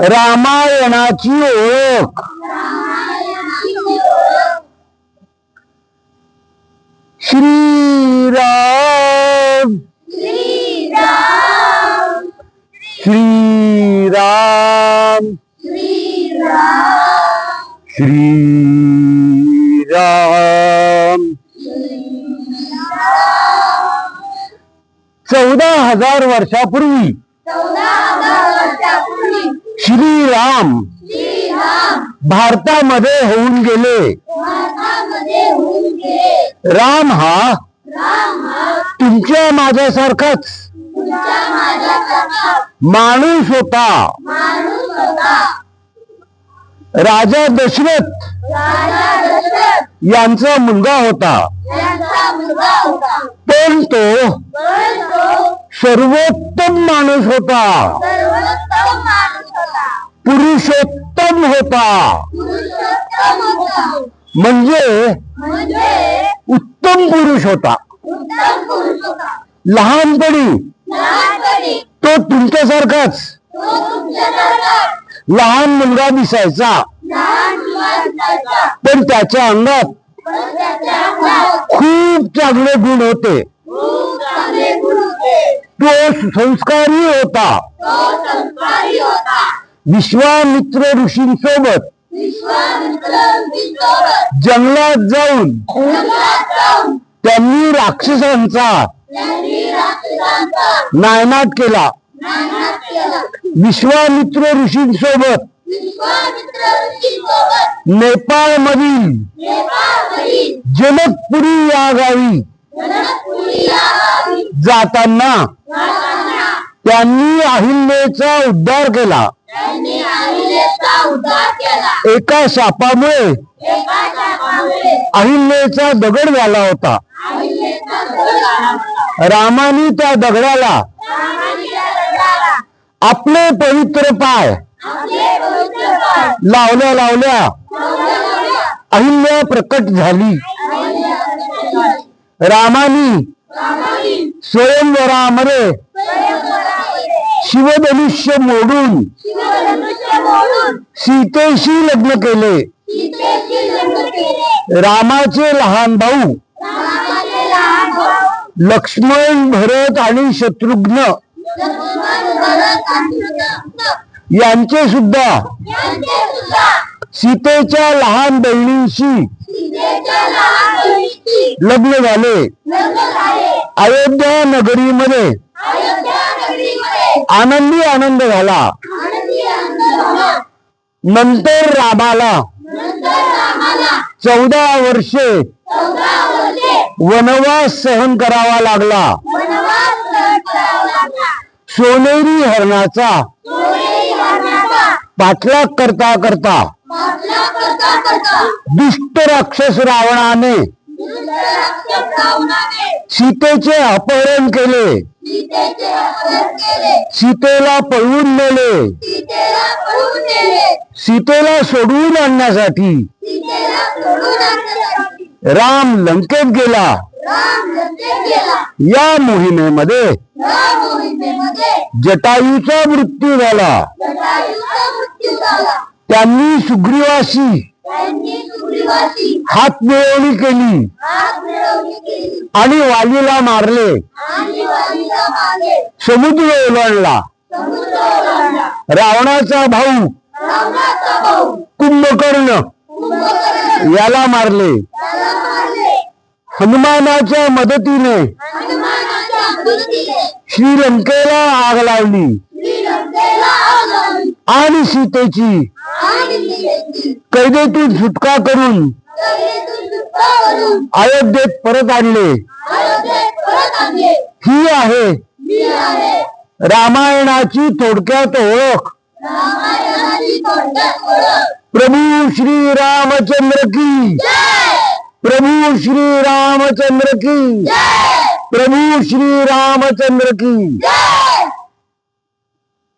रामायणाची ओळख. श्रीराम. श्रीराम. श्रीराम. चौदा हजार वर्षापूर्वी. श्रीराम. भारतामध्ये होऊन गेले. राम हा तुमच्या माझ्यासारखाच. माणूस होता. राजा दशरथ यांचा मुलगा होता. पण तो सर्वोत्तम माणूस होता. पुरुषोत्तम होता. म्हणजे उत्तम पुरुष होता. लहानपणी तो तुमच्यासारखाच. लहान मुलगा दिसायचा. पण त्याच्या अंगात खूप चांगले गुण होते. तो संस्कारी होता. विश्वामित्र ऋषींसोबत जंगलात जाऊन त्यांनी राक्षसांचा नायनाट केला. विश्वामित्र ऋषींसोबत. नेपाळ मधील जनकपुरी या गावी जाताना त्यांनी अहिल्याचा उद्धार केला. एका शापामुळे अहिल्याचा दगड झाला होता. रामाने त्या दगडाला आपले पवित्र पाय. लावल्या लावल्या. अहिल्या प्रकट झाली. रामानी स्वयंवरामध्ये शिवधनुष्य मोडून सीतेशी लग्न केले. रामाचे लहान भाऊ लक्ष्मण भरत आणि शत्रुघ्न यांचे सुद्धा. सीतेच्या लहान बहिणींशी लग्न झाले. अयोध्या नगरीमध्ये आनंदी आनंद झाला. नंतर रामाला चौदा वर्षे वनवास सहन करावा लागला. सोनेरी हरणाचा. पाठलाग करता करता. दुष्ट राक्षस रावणाने. सीतेचे अपहरण केले. सीतेला पळवून नेले. सीतेला सोडवून आणण्यासाठी. राम लंकेत गेला. या मोहिमेमध्ये जटायूचा मृत्यू झाला. त्यांनी सुग्रीवाशी हात मिळवणी केली. आणि वालीला मारले. समुद्र ओलांडला. रावणाचा भाऊ कुंभकर्ण याला मारले. हनुमानाच्या मदतीने श्रीलंकेला आग लावली आणि सीतेची. कैदेतून सुटका करून अयोध्येत परत आणले. ही आहे रामायणाची थोडक्यात ओळख. प्रभू श्री रामचंद्र की प्रभू श्री रामचंद्र की प्रभू श्री रामचंद्र की।